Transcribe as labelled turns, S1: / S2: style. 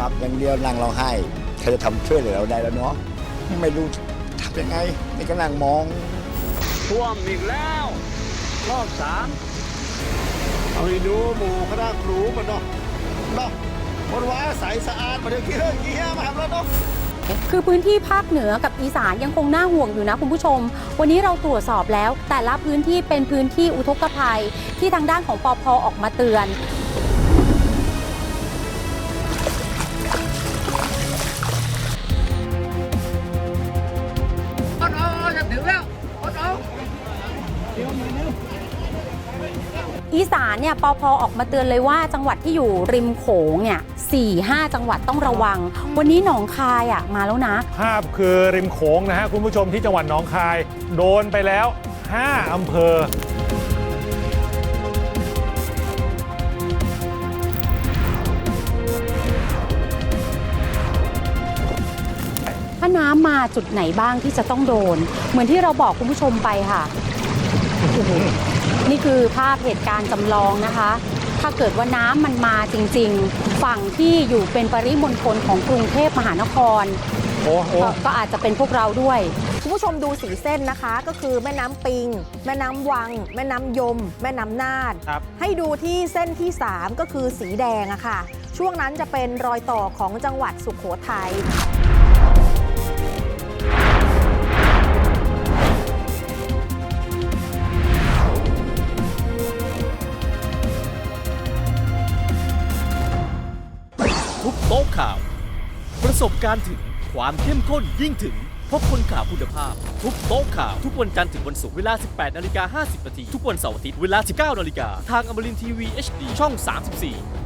S1: มับอย่างเดียวนั่งร้องไห้ใครจะทำช่วยเหลือเราได้แล้วเนาะไม่รู้ทำยังไงนี่ก็นั่งมอง
S2: ท่วมอีกแล้วรอบสาม
S3: เอาไปดูหมู่คณะครูมันเนาะเนาะคนว่าใสสะอาดมาเดี๋ยวกี้เรื่องกี้เฮียมาทำแล้วเนาะ
S4: คือพื้นที่ภาคเหนือกับอีสานยังคงน่าห่วงอยู่นะคุณผู้ชม วันนี้เราตรวจสอบแล้ว แต่ละพื้นที่เป็นพื้นที่อุทกภัย ที่ทางด้านของปอพออกมาเตือน อีสานเนี่ยปอพอออกมาเตือนเลยว่าจังหวัดที่อยู่ริมโขงเนี่ยสี่ห้าจังหวัดต้องระวัง วันนี้หนองคายอะมาแล้วนะ
S5: ภาพคือริมโขงนะฮะคุณผู้ชมที่จังหวัดหนองคาย โดนไปแล้ว 5 อำเภอ
S4: ถ้าน้ำมาจุดไหนบ้างที่จะต้องโดน เหมือนที่เราบอกคุณผู้ชมไปค่ะโอ้โห นี่คือภาพเหตุการณ์จำลองนะคะ ถ้าเกิดว่าน้ำมันมาจริง ๆ ฝั่งที่อยู่เป็นปริมณฑลของกรุงเทพมหานคร
S5: โอ้โห
S4: ก็ก็อาจจะเป็นพวกเราด้วย
S6: คุณผู้ชมดูสีเส้นนะคะ ก็คือแม่น้ำปิง แม่น้ำวัง แม่น้ำยม แม่น้ำน่าน
S5: ครับ
S6: ให้ดูที่เส้นที่ 3 ก็คือสีแดงอะค่ะ ช่วงนั้นจะเป็นรอยต่อของจังหวัดสุขโขทัย
S7: ทุกโต๊ะข่าว ประสบการณ์ถึงความเข้มข้นยิ่งถึงเพราะคนข่าวคุณภาพ ทุกโต๊ะข่าว ทุกวันจันทร์ถึงวันศุกร์เวลา 18นาฬิกา50นาทีทุกวันเสาร์อาทิตย์เวลา 19นาฬิกาทางอมรินทีวี HD ช่อง 34